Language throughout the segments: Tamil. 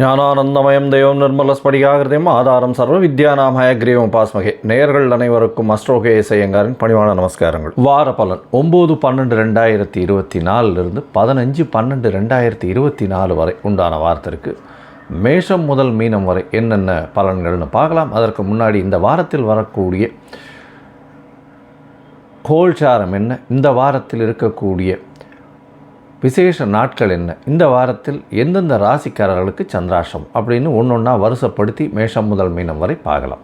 ஞானானந்தமயம் தெய்வம் நிர்மலஸ்படிகாகிருதயம் ஆதாரம் சர்வ வித்யாநாமய கிரீவம் பாஸ்மகே நேயர்கள் அனைவருக்கும் அஸ்ட்ரோகே இசையங்காரின் பணிவான நமஸ்காரங்கள். வார பலன் ஒம்பது பன்னெண்டு ரெண்டாயிரத்தி இருபத்தி நாலுலேருந்து பதினஞ்சு பன்னெண்டு ரெண்டாயிரத்தி இருபத்தி நாலு வரை உண்டான வாரத்திற்கு மேஷம் முதல் மீனம் வரை என்னென்ன பலன்கள்னு பார்க்கலாம். அதற்கு முன்னாடி இந்த வாரத்தில் வரக்கூடிய கோல்சாரம் என்ன இந்த வாரத்தில் இருக்கக்கூடிய விசேஷ நாட்கள் என்ன? இந்த வாரத்தில் எந்தெந்த ராசிக்காரர்களுக்கு சந்திராஷம் அப்படின்னு ஒன்று ஒன்றா வருஷப்படுத்தி மேஷம் முதல் மீனம் வரை பார்க்கலாம்.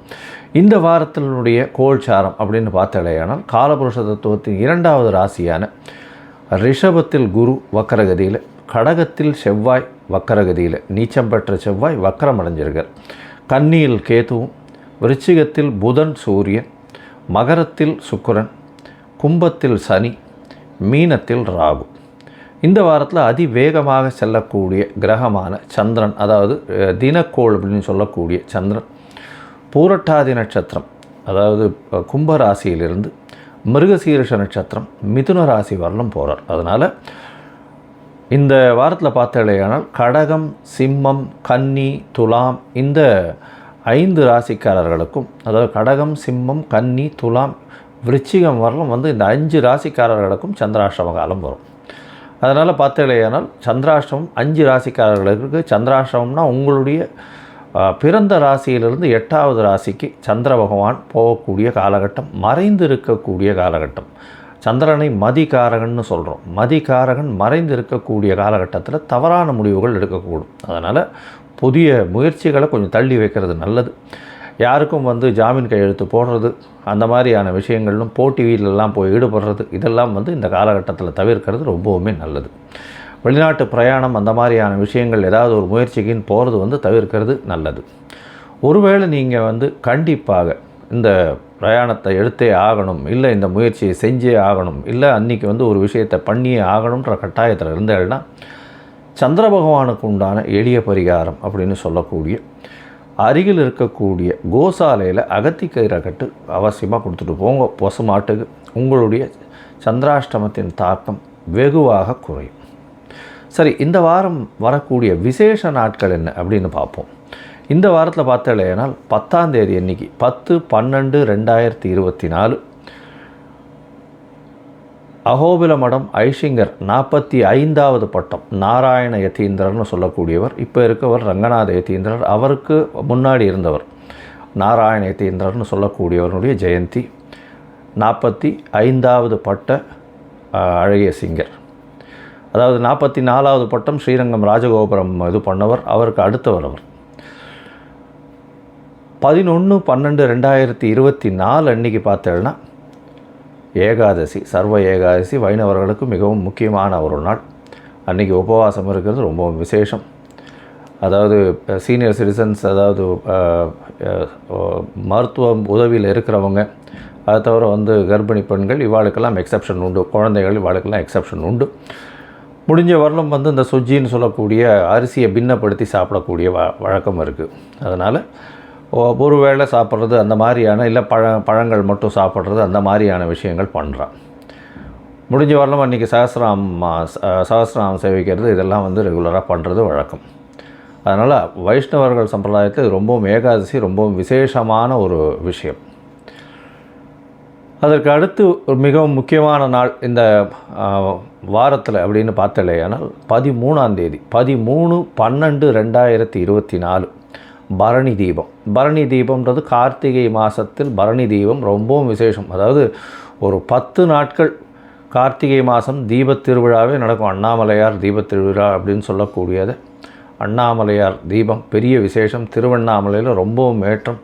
இந்த வாரத்தினுடைய கோல்சாரம் அப்படின்னு பார்த்தாலேயானால் காலபுருஷ தத்துவத்தின் இரண்டாவது ராசியான ரிஷபத்தில் குரு வக்கரகதியில் கடகத்தில் செவ்வாய் வக்கரகதியில் நீச்சம் பெற்ற செவ்வாய் வக்கரம் அடைஞ்சிருக்கார். கன்னியில் கேதுவும் விருச்சிகத்தில் புதன் சூரியன் மகரத்தில் சுக்கரன் கும்பத்தில் சனி மீனத்தில் ராகு. இந்த வாரத்தில் அதிவேகமாக செல்லக்கூடிய கிரகமான சந்திரன் அதாவது தினக்கோள் அப்படின்னு சொல்லக்கூடிய சந்திரன் பூரட்டாதி நட்சத்திரம் அதாவது கும்பராசியிலிருந்து கும்ப ராசியிலிருந்து மிருகசீரிஷ நட்சத்திரம் மிதுன ராசி வரலும் போகிறார் அதனால் இந்த வாரத்தில் பார்த்தாலேயானால் கடகம் சிம்மம் கன்னி துலாம் இந்த ஐந்து ராசிக்காரர்களுக்கும் அதாவது கடகம் சிம்மம் கன்னி துலாம் விருச்சிகம் வரலும் வந்து இந்த அஞ்சு ராசிக்காரர்களுக்கும் சந்திராஷ்டம காலம் வரும். அதனால் பார்த்தாலேயானால் சந்திராஷ்டமம் அஞ்சு ராசிக்காரர்களுக்கு சந்திராஷ்டமம்னா உங்களுடைய பிறந்த ராசியிலிருந்து எட்டாவது ராசிக்கு சந்திர பகவான் போகக்கூடிய காலகட்டம் மறைந்து இருக்கக்கூடிய காலகட்டம். சந்திரனை மதிகாரகன்னு சொல்கிறோம் மதிகாரகன் மறைந்து இருக்கக்கூடிய காலகட்டத்தில் தவறான முடிவுகள் எடுக்கக்கூடும். அதனால் புதிய முயற்சிகளை கொஞ்சம் தள்ளி வைக்கிறது நல்லது. யாருக்கும் வந்து ஜாமீன் கையெழுத்து போடுறது அந்த மாதிரியான விஷயங்களும் போட்டி போய் ஈடுபடுறது இதெல்லாம் வந்து இந்த காலகட்டத்தில் தவிர்க்கிறது ரொம்பவுமே நல்லது. வெளிநாட்டு பிரயாணம் அந்த மாதிரியான விஷயங்கள் ஏதாவது ஒரு முயற்சிக்குன்னு போகிறது வந்து தவிர்க்கிறது நல்லது. ஒருவேளை நீங்கள் வந்து கண்டிப்பாக இந்த பிரயாணத்தை எடுத்தே ஆகணும் இல்லை இந்த முயற்சியை செஞ்சே ஆகணும் இல்லை அன்றைக்கி வந்து ஒரு விஷயத்தை பண்ணியே ஆகணுன்ற கட்டாயத்தில் இருந்தேன்னா சந்திர பகவானுக்கு உண்டான எளிய பரிகாரம் அப்படின்னு சொல்லக்கூடிய அருகில் இருக்கக்கூடிய கோசாலையில் அகத்திக்கயிறை கட்டு அவசியமாக கொடுத்துட்டு போங்க. பசுமாட்டுக்கு உங்களுடைய சந்திராஷ்டமத்தின் தாக்கம் வெகுவாக குறையும். சரி இந்த வாரம் வரக்கூடிய விசேஷ நாட்கள் என்ன அப்படின்னு பார்ப்போம். இந்த வாரத்தில் பார்த்தாலேனால் பத்தாம் தேதி அன்னைக்கு பத்து பன்னெண்டு ரெண்டாயிரத்தி இருபத்தி நாலு அகோபில மடம் ஐஷிங்கர் நாற்பத்தி ஐந்தாவது பட்டம். நாராயண யதீந்திரர்னு சொல்லக்கூடியவர். இப்போ இருக்கவர் ரங்கநாத யதீந்திரர் அவருக்கு முன்னாடி இருந்தவர். நாராயண யதீந்திரர்னு சொல்லக்கூடியவருடைய ஜெயந்தி. நாற்பத்தி ஐந்தாவது பட்ட அழகிய சிங்கர். அதாவது நாற்பத்தி நாலாவது பட்டம் ஸ்ரீரங்கம் ராஜகோபுரம் இது பண்ணவர். அவருக்கு அடுத்தவர் அவர். பதினொன்று பன்னெண்டு ரெண்டாயிரத்தி இருபத்தி நாலு அன்னைக்கு பார்த்தேன்னா ஏகாதசி சர்வ ஏகாதசி வைணவர்களுக்கு மிகவும் முக்கியமான ஒரு நாள். அன்றைக்கி உபவாசம் இருக்கிறது ரொம்ப விசேஷம். அதாவது சீனியர் சிட்டிசன்ஸ் அதாவது மருத்துவம் உதவியில் இருக்கிறவங்க அதை தவிர வந்து கர்ப்பிணி பெண்கள் இவாளுக்கெல்லாம் எக்ஸப்ஷன் உண்டு. குழந்தைகள் இவாளுக்கெல்லாம் எக்ஸப்ஷன் உண்டு. முடிஞ்ச வரலும் வந்து இந்த சுஜின்னு சொல்லக்கூடிய அரிசியை பின்னப்படுத்தி சாப்பிடக்கூடிய வ வழக்கம் இருக்குது அதனால் ஒரு வேளை சாப்பிட்றது அந்த மாதிரியான இல்லை பழ பழங்கள் மட்டும் சாப்பிட்றது அந்த மாதிரியான விஷயங்கள் பண்ணுறான் முடிஞ்ச வரலாம் அன்றைக்கி சகசிராம் சகசிராம் சேவிக்கிறது இதெல்லாம் வந்து ரெகுலராக பண்ணுறது வழக்கம். அதனால் வைஷ்ணவர்கள் சம்பிரதாயத்தில் ரொம்பவும் ஏகாதசி ரொம்பவும் விசேஷமான ஒரு விஷயம். அதற்கு அடுத்து ஒரு மிகவும் முக்கியமான நாள் இந்த வாரத்தில் அப்படின்னு பார்த்தாலேயானால் பதிமூணாம் தேதி பதிமூணு பன்னெண்டு ரெண்டாயிரத்தி இருபத்தி நாலு. பரணி தீபம். பரணி தீபம்ன்றது கார்த்திகை மாதத்தில் பரணி தீபம் ரொம்பவும் விசேஷம். அதாவது ஒரு பத்து நாட்கள் கார்த்திகை மாதம் தீபத் திருவிழாவே நடக்கும். அண்ணாமலையார் தீபத் திருவிழா அப்படின்னு சொல்லக்கூடியது. அண்ணாமலையார் தீபம் பெரிய விசேஷம். திருவண்ணாமலையில் ரொம்பவும் ஏற்றம்.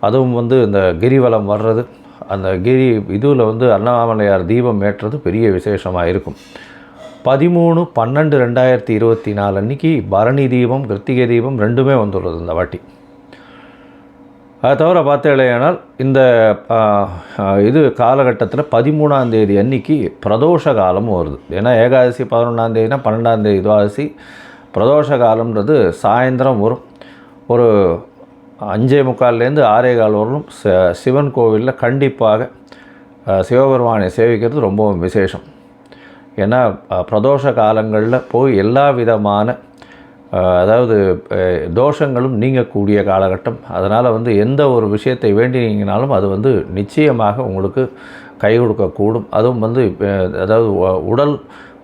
அதுவும் வந்து இந்த கிரிவலம் வர்றது. அந்த கிரி இதுவில் வந்து அண்ணாமலையார் தீபம் ஏற்றது பெரிய விசேஷமாக இருக்கும். பதிமூணு பன்னெண்டு ரெண்டாயிரத்தி இருபத்தி நாலு அன்னைக்கு பரணி தீபம் கிருத்திகை தீபம் ரெண்டுமே வந்துள்ளது இந்த வாட்டி. அதை தவிர பார்த்தேனால் இந்த இது காலகட்டத்தில் பதிமூணாம் தேதி அன்னைக்கு பிரதோஷ காலமும் வருது. ஏன்னா ஏகாதசி பதினொன்றாம் தேதினா பன்னெண்டாம் தேதி துவாதசி. பிரதோஷ காலம்ன்றது சாயந்தரம் வரும். ஒரு அஞ்சே முக்கால்லேருந்து ஆறே கால் வரலும் ச- சிவன் கோவிலில் கண்டிப்பாக சிவபெருமானை சேவிக்கிறது ரொம்பவும் விசேஷம். ஏன்னா பிரதோஷ காலங்களில் போய் எல்லா விதமான அதாவது தோஷங்களும் நீங்கக்கூடிய காலகட்டம். அதனால் வந்து எந்த ஒரு விஷயத்தை வேண்டினீங்கனாலும் அது வந்து நிச்சயமாக உங்களுக்கு கை கொடுக்கக்கூடும். அதுவும் வந்து அதாவது உடல்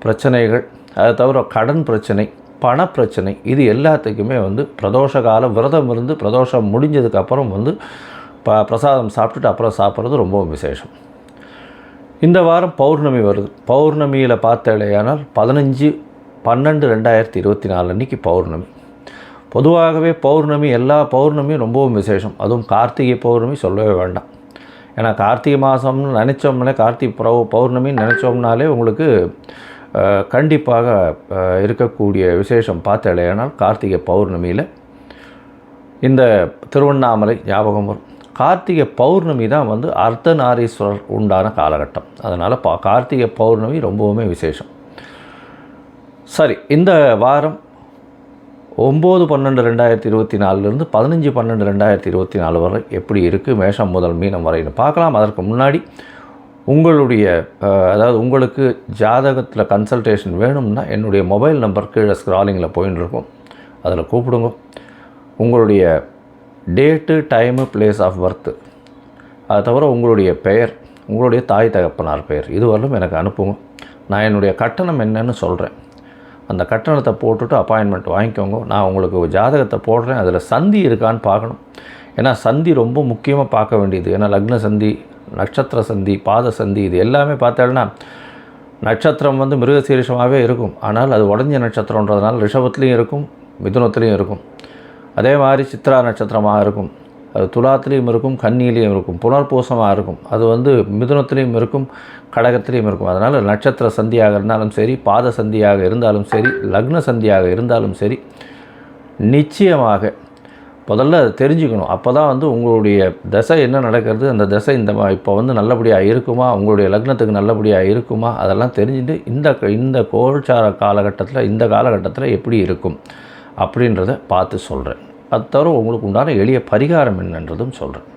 பிரச்சனைகள் அதை தவிர கடன் பிரச்சனை பணப்பிரச்சனை இது எல்லாத்துக்குமே வந்து பிரதோஷ காலம் விரதம் இருந்து பிரதோஷம் முடிஞ்சதுக்கப்புறம் வந்து ப பிரசாதம் சாப்பிட்டுட்டு அப்புறம் சாப்பிட்றது ரொம்பவும் விசேஷம். இந்த வாரம் பௌர்ணமி வருது. பௌர்ணமியில் பார்த்தேலையானால் பதினஞ்சு பன்னெண்டு ரெண்டாயிரத்தி இருபத்தி நாலு அன்றைக்கி பௌர்ணமி. பொதுவாகவே பௌர்ணமி எல்லா பௌர்ணமியும் ரொம்பவும் விசேஷம். அதுவும் கார்த்திகை பௌர்ணமி சொல்லவே வேண்டாம். ஏன்னா கார்த்திகை மாதம்னு நினச்சோம்னாலே கார்த்திகை பௌ பௌர்ணமின்னு நினச்சோம்னாலே உங்களுக்கு கண்டிப்பாக இருக்கக்கூடிய விசேஷம் பார்த்தேலையானால் கார்த்திகை பௌர்ணமியில் இந்த திருவண்ணாமலை ஞாபகம் வரும். கார்த்திகை பௌர்ணமி தான் வந்து அர்த்தநாரீஸ்வரர் உண்டான காலகட்டம். அதனால் பா கார்த்திகை பௌர்ணமி ரொம்பவுமே விசேஷம். சரி இந்த வாரம் ஒம்பது பன்னெண்டு ரெண்டாயிரத்தி இருபத்தி நாலுலேருந்து பதினஞ்சு பன்னெண்டு ரெண்டாயிரத்தி இருபத்தி நாலு வரை எப்படி இருக்குது மேஷம் முதல் மீனம் வரைன்னு பார்க்கலாம். அதற்கு முன்னாடி உங்களுடைய அதாவது உங்களுக்கு ஜாதகத்தில் கன்சல்டேஷன் வேணும்னா என்னுடைய மொபைல் நம்பர் கீழே ஸ்க்ராலிங்கில் போயின்னு இருக்கும். அதில் கூப்பிடுங்க. உங்களுடைய date time place of birth அது தவிர உங்களுடைய பெயர் உங்களுடைய தாய் தகப்பனார் பெயர். இதுவரையிலும் எனக்கு அனுப்புங்க. நான் என்னுடைய கட்டணம் என்னன்னு சொல்கிறேன் அந்த கட்டணத்தை போட்டுட்டு அப்பாயின்மெண்ட் வாங்கிக்கோங்க. நான் உங்களுக்கு ஜாதகத்தை போடுறேன். அதில் சந்தி இருக்கான்னு பார்க்கணும். ஏன்னா சந்தி ரொம்ப முக்கியமாக பார்க்க வேண்டியது. ஏன்னா லக்ன சந்தி நட்சத்திர சந்தி பாத சந்தி இது எல்லாமே பார்த்தேன்னா நட்சத்திரம் வந்து மிருகசீரிஷமாகவே இருக்கும். ஆனால் அது உடஞ்ச நட்சத்திரன்றதுனால ரிஷபத்துலேயும் இருக்கும் மிதுனத்துலேயும் இருக்கும். அதே மாதிரி சித்ரா நட்சத்திரமாக இருக்கும். அது துலாத்துலேயும் இருக்கும் கன்னியிலையும் இருக்கும் புனர்பூசமாக இருக்கும். அது வந்து மிதுனத்துலேயும் இருக்கும் கடகத்துலேயும் இருக்கும். அதனால் நட்சத்திர சந்தியாக இருந்தாலும் சரி பாத சந்தியாக இருந்தாலும் சரி லக்ன சந்தியாக இருந்தாலும் சரி நிச்சயமாக முதல்ல அதை தெரிஞ்சுக்கணும். அப்போ தான் வந்து உங்களுடைய தசை என்ன நடக்கிறது அந்த தசை இந்த மா- இப்போ வந்து நல்லபடியாக இருக்குமா உங்களுடைய லக்னத்துக்கு நல்லபடியாக இருக்குமா அதெல்லாம் தெரிஞ்சுட்டு இந்த இந்த கோல்சார காலகட்டத்தில் இந்த காலகட்டத்தில் எப்படி இருக்கும். அப்படின்றத பார்த்து சொல்கிறேன் அது தவிர உங்களுக்கு உண்டான எளிய பரிகாரம் என்னன்றதும் சொல்கிறேன்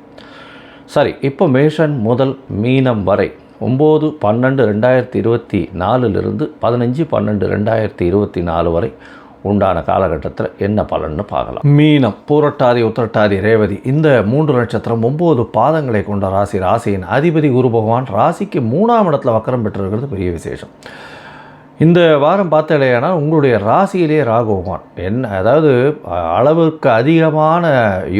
சரி இப்போ மேஷன் முதல் மீனம் வரை ஒம்பது பன்னெண்டு ரெண்டாயிரத்தி இருபத்தி நாலுலேருந்து பதினஞ்சு பன்னெண்டு ரெண்டாயிரத்தி இருபத்தி நாலு வரை உண்டான காலகட்டத்தில் என்ன பலன்னு பார்க்கலாம். மீனம் பூரட்டாதி உத்திரட்டாதி ரேவதி இந்த மூன்று நட்சத்திரம் ஒம்பது பாதங்களை கொண்ட ராசி ராசியின் அதிபதி குரு பகவான் ராசிக்கு மூணாம் இடத்துல வக்கரம் பெற்றிருக்கிறது பெரிய விசேஷம். இந்த வாரம் பார்த்தலையானா உங்களுடைய ராசியிலே ராகு பகவான். என்ன அதாவது அளவுக்கு அதிகமான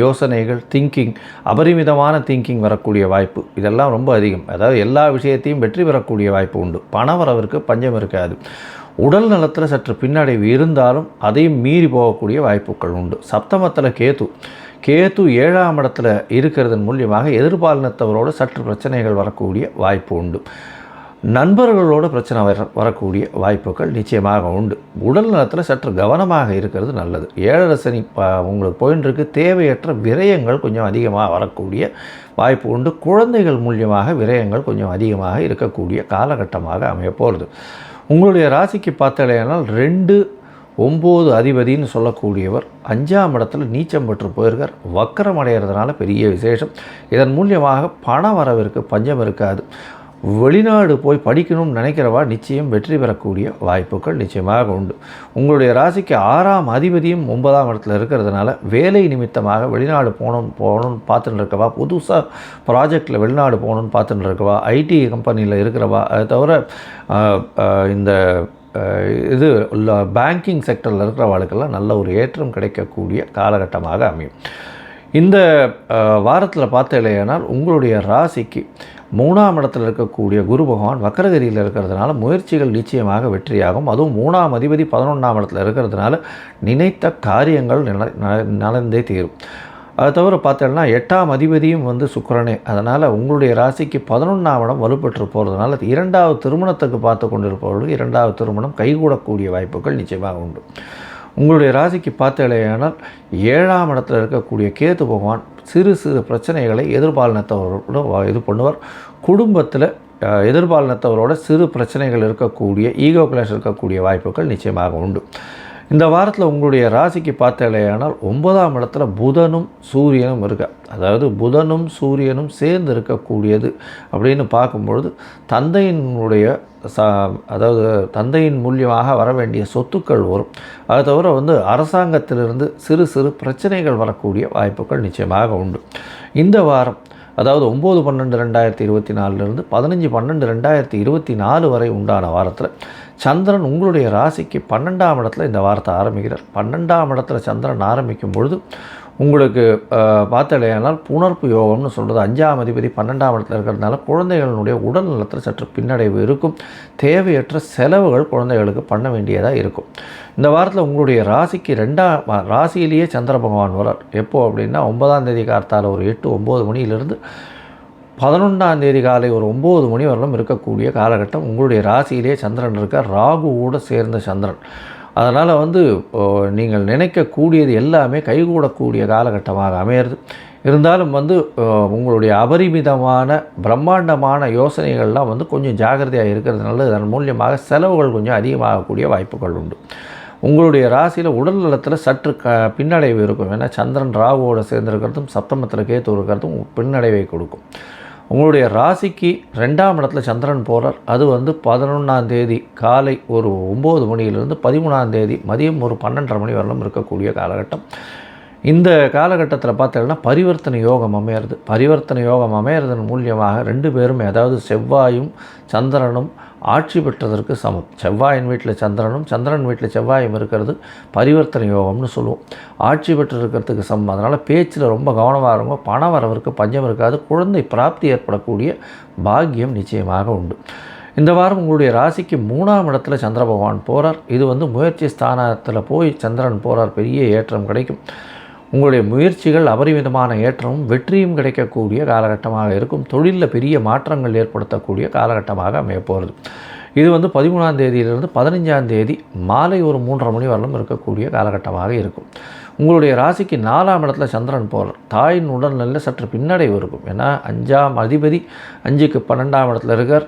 யோசனைகள் திங்கிங் அபரிமிதமான திங்கிங் வரக்கூடிய வாய்ப்பு. இதெல்லாம் ரொம்ப அதிகம். அதாவது எல்லா விஷயத்தையும் வெற்றி பெறக்கூடிய வாய்ப்பு உண்டு. பணவரவிற்கு பஞ்சம் இருக்காது. உடல் நலத்தில் சற்று பின்னடைவு இருந்தாலும் அதையும் மீறி போகக்கூடிய வாய்ப்புகள் உண்டு. சப்தமத்தில் கேத்து கேத்து ஏழாம் இடத்துல இருக்கிறதன் மூலியமாக எதிர்பாலினத்தவரோடு சற்று பிரச்சனைகள் வரக்கூடிய வாய்ப்பு உண்டு. நண்பர்களோட பிரச்சனை வர வரக்கூடிய வாய்ப்புகள் நிச்சயமாக உண்டு. உடல் நலத்தில் சற்று கவனமாக இருக்கிறது நல்லது. ஏழரை சனி உங்களுக்கு போயின்னு இருக்கு தேவையற்ற விரயங்கள் கொஞ்சம் அதிகமாக வரக்கூடிய வாய்ப்பு உண்டு. குழந்தைகள் மூலியமாக விரயங்கள் கொஞ்சம் அதிகமாக இருக்கக்கூடிய காலகட்டமாக அமைய போகிறது உங்களுடைய ராசிக்கு பார்த்தலையானால் ரெண்டு ஒம்பது அதிபதின்னு சொல்லக்கூடியவர் அஞ்சாம் இடத்துல நீச்சம் பெற்று போயிருக்கார். வக்கரம் அடைகிறதுனால பெரிய விசேஷம். இதன் மூலியமாக பண வரவிற்கு பஞ்சம் இருக்காது. வெளிநாடு போய் படிக்கணும்னு நினைக்கிறவா நிச்சயம் வெற்றி பெறக்கூடிய வாய்ப்புகள் நிச்சயமாக உண்டு. உங்களுடைய ராசிக்கு ஆறாம் அதிபதியும் ஒன்பதாம் இடத்துல இருக்கிறதுனால வேலை நிமித்தமாக வெளிநாடு போகணும் போகணும்னு பார்த்துட்டு இருக்கவா? புதுசாக ப்ராஜெக்டில் வெளிநாடு போகணும்னு பார்த்துட்டு இருக்கவா? ஐடி கம்பெனியில் இருக்கிறவா? அதை தவிர இந்த இது இது பேங்கிங் செக்டரில் இருக்கிறவாளுக்கெல்லாம் நல்ல ஒரு ஏற்றம் கிடைக்கக்கூடிய காலகட்டமாக அமையும். இந்த வாரத்தில் பார்த்தீங்களேனால் உங்களுடைய ராசிக்கு மூணாம் இடத்தில் இருக்கக்கூடிய குரு பகவான் வக்கரகரியில் இருக்கிறதுனால முயற்சிகள் நிச்சயமாக வெற்றியாகும். அதுவும் மூணாம் அதிபதி பதினொன்றாம் இடத்துல இருக்கிறதுனால நினைத்த காரியங்கள் ந- நடந்தே தீரும். அது தவிர பார்த்தோம்னா எட்டாம் அதிபதியும் வந்து சுக்கரனே. அதனால் உங்களுடைய ராசிக்கு பதினொன்றாம் இடம் வலுப்பெற்று போகிறதுனால இரண்டாவது திருமணத்துக்கு பார்த்து கொண்டிருப்பவர்களுக்கு இரண்டாவது திருமணம் கைகூடக்கூடிய வாய்ப்புகள் நிச்சயமாக உண்டு. உங்களுடைய ராசிக்கு பார்த்தலையானால் ஏழாம் இடத்துல இருக்கக்கூடிய கேத்து பகவான் சிறு சிறு பிரச்சனைகளை எதிர்பாலினத்தவரோட இது பண்ணுவார். குடும்பத்தில் எதிர்பாலனத்தவரோட சிறு பிரச்சனைகள் இருக்கக்கூடிய ஈகோ கிளாஷ் இருக்கக்கூடிய வாய்ப்புகள் நிச்சயமாக உண்டு. இந்த வாரத்தில் உங்களுடைய ராசிக்கு பார்த்தாலேயானால் ஒன்பதாம் இடத்துல புதனும் சூரியனும் இருக்க அதாவது புதனும் சூரியனும் சேர்ந்து இருக்கக்கூடியது அப்படின்னு பார்க்கும்பொழுது தந்தையினுடைய சா அதாவது தந்தையின் மூலியமாக வர வேண்டிய சொத்துக்கள் வரும். அது தவிர வந்து அரசாங்கத்திலிருந்து சிறு சிறு பிரச்சனைகள் வரக்கூடிய வாய்ப்புகள் நிச்சயமாக உண்டு. இந்த வாரம் அதாவது ஒம்பது பன்னெண்டு ரெண்டாயிரத்தி இருபத்தி நாலுலேருந்து பதினஞ்சு பன்னெண்டு ரெண்டாயிரத்தி இருபத்தி நாலு வரை உண்டான வாரத்தில் சந்திரன் உங்களுடைய ராசிக்கு பன்னெண்டாம் இடத்துல இந்த வாரத்தை ஆரம்பிக்கிறார். பன்னெண்டாம் இடத்துல சந்திரன் ஆரம்பிக்கும் பொழுது உங்களுக்கு பார்த்தாலேயானால் புணர்ப்பு யோகம்னு சொல்கிறது அஞ்சாம் அதிபதி பன்னெண்டாம் இடத்துல இருக்கிறதுனால குழந்தைகளுடைய உடல் நலத்தில் சற்று பின்னடைவு இருக்கும். தேவையற்ற செலவுகள் குழந்தைகளுக்கு பண்ண வேண்டியதாக இருக்கும். இந்த வாரத்தில் உங்களுடைய ராசிக்கு ரெண்டாம் ராசியிலேயே சந்திர பகவான் வரார் எப்போது அப்படின்னா ஒன்பதாம் தேதி காலத்தால் ஒரு எட்டு ஒம்பது மணியிலிருந்து பதினொன்றாம் தேதி காலை ஒரு ஒம்பது மணி வரலும் இருக்கக்கூடிய காலகட்டம். உங்களுடைய ராசியிலேயே சந்திரன் இருக்க ராகுவோடு சேர்ந்த சந்திரன். அதனால் வந்து நீங்கள் நினைக்கக்கூடியது எல்லாமே கைகூடக்கூடிய காலகட்டமாக அமையிறது. இருந்தாலும் வந்து உங்களுடைய அபரிமிதமான பிரம்மாண்டமான யோசனைகள்லாம் வந்து கொஞ்சம் ஜாகிரதையாக இருக்கிறதுனால இதன் மூலியமாக செலவுகள் கொஞ்சம் அதிகமாகக்கூடிய வாய்ப்புகள் உண்டு. உங்களுடைய ராசியில் உடல் நலத்தில் சற்று க பின்னடைவு இருக்கும். ஏன்னா சந்திரன் ராகுவோடு சேர்ந்துருக்கிறதும் சப்தமத்தில் கேத்து இருக்கிறதும் பின்னடைவை கொடுக்கும். உங்களுடைய ராசிக்கு ரெண்டாம் இடத்துல சந்திரன் போகிறார் அது வந்து பதினொன்றாம் தேதி காலை ஒரு ஒம்பது மணியிலிருந்து பதிமூணாம் தேதி மதியம் ஒரு பன்னெண்டரை மணி வரலும் இருக்கக்கூடிய காலகட்டம். இந்த காலகட்டத்தில் பார்த்தீங்கன்னா பரிவர்த்தனை யோகம் அமையிறது. பரிவர்த்தனை யோகம் அமையிறதன் மூலியமாக ரெண்டு பேருமே அதாவது செவ்வாயும் சந்திரனும் ஆட்சி பெற்றதற்கு சமம். செவ்வாயின் வீட்டில் சந்திரனும் சந்திரன் வீட்டில் செவ்வாயும் இருக்கிறது பரிவர்த்தனை யோகம்னு சொல்லுவோம். ஆட்சி பெற்று இருக்கிறதுக்கு சமம். அதனால் பேச்சில் ரொம்ப கவனமாக இருக்கும் பண வரவிற்கு பஞ்சம் இருக்காது. குழந்தை பிராப்தி ஏற்படக்கூடிய பாக்கியம் நிச்சயமாக உண்டு. இந்த வாரம் உங்களுடைய ராசிக்கு மூணாம் இடத்துல சந்திர பகவான் போகிறார் இது வந்து முயற்சி ஸ்தானத்தில் போய் சந்திரன் போகிறார் பெரிய ஏற்றம் கிடைக்கும். உங்களுடைய முயற்சிகள் அபரிமிதமான ஏற்றமும் வெற்றியும் கிடைக்கக்கூடிய காலகட்டமாக இருக்கும். தொழிலில் பெரிய மாற்றங்கள் ஏற்படுத்தக்கூடிய காலகட்டமாக அமையப்போகிறது இது வந்து பதிமூணாம் தேதியிலிருந்து பதினஞ்சாம் தேதி மாலை ஒரு மூன்றரை மணி வரலும் இருக்கக்கூடிய காலகட்டமாக இருக்கும். உங்களுடைய ராசிக்கு நாலாம் இடத்துல சந்திரன் போகிறார் தாயின் உடல்நிலை சற்று பின்னடைவு இருக்கும். ஏன்னா அஞ்சாம் அதிபதி அஞ்சுக்கு பன்னெண்டாம் இடத்துல இருக்கார்.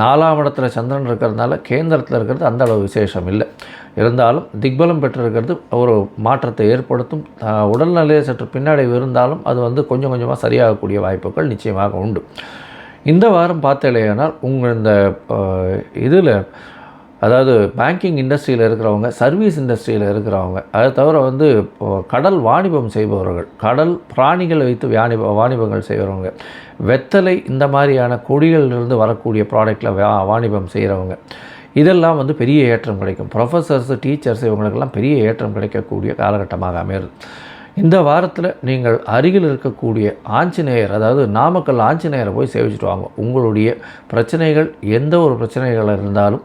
நாலாம் இடத்துல சந்திரன் இருக்கிறதுனால கேந்திரத்தில் இருக்கிறது அந்த அளவு விசேஷம் இல்லை. இருந்தாலும் திக்பலம் பெற்றிருக்கிறது ஒரு மாற்றத்தை ஏற்படுத்தும். உடல்நிலையை சற்று பின்னடைவு இருந்தாலும் அது வந்து கொஞ்சம் கொஞ்சமாக சரியாகக்கூடிய வாய்ப்புகள் நிச்சயமாக உண்டு. இந்த வாரம் பார்த்தலையானால் உங்கள் இந்த இதில் அதாவது பேங்கிங் இண்டஸ்ட்ரியில் இருக்கிறவங்க சர்வீஸ் இண்டஸ்ட்ரியில் இருக்கிறவங்க அதை தவிர வந்து கடல் வாணிபம் செய்பவர்கள் கடல் பிராணிகளை வைத்து வாணிப வாணிபங்கள் செய்கிறவங்க வெத்தலை இந்த மாதிரியான கொடிகளிலிருந்து வரக்கூடிய ப்ராடக்டில் வா வாணிபம் செய்கிறவங்க இதெல்லாம் வந்து பெரிய ஏற்றம் கிடைக்கும். ப்ரொஃபஸர்ஸு டீச்சர்ஸ் இவங்களுக்கெல்லாம் பெரிய ஏற்றம் கிடைக்கக்கூடிய காலகட்டமாக அமையிறது இந்த வாரத்தில் நீங்கள் அருகில் இருக்கக்கூடிய ஆஞ்சநேயர் அதாவது நாமக்கல் ஆஞ்சநேயரை போய் சேவிச்சுட்டு வாங்க. உங்களுடைய பிரச்சனைகள் எந்த ஒரு பிரச்சனைகள் இருந்தாலும்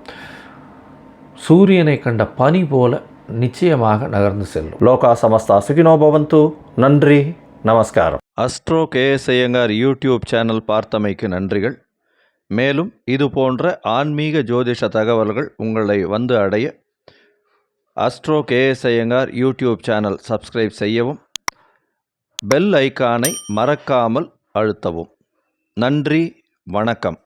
சூரியனை கண்ட பனி போல நிச்சயமாக நகர்ந்து செல்லும். லோகா சமஸ்தா சுகினோ பவந்து. நன்றி நமஸ்காரம். Astro KS Iyengar YouTube channel பார்த்தமைக்கு நன்றிகள். மேலும் இது போன்ற ஆன்மீக ஜோதிஷ தகவல்கள் உங்களை வந்து அடைய astro KS Iyengar YouTube channel subscribe செய்யவும் பெல் ஐக்கானை மறக்காமல் அழுத்தவும். நன்றி வணக்கம்.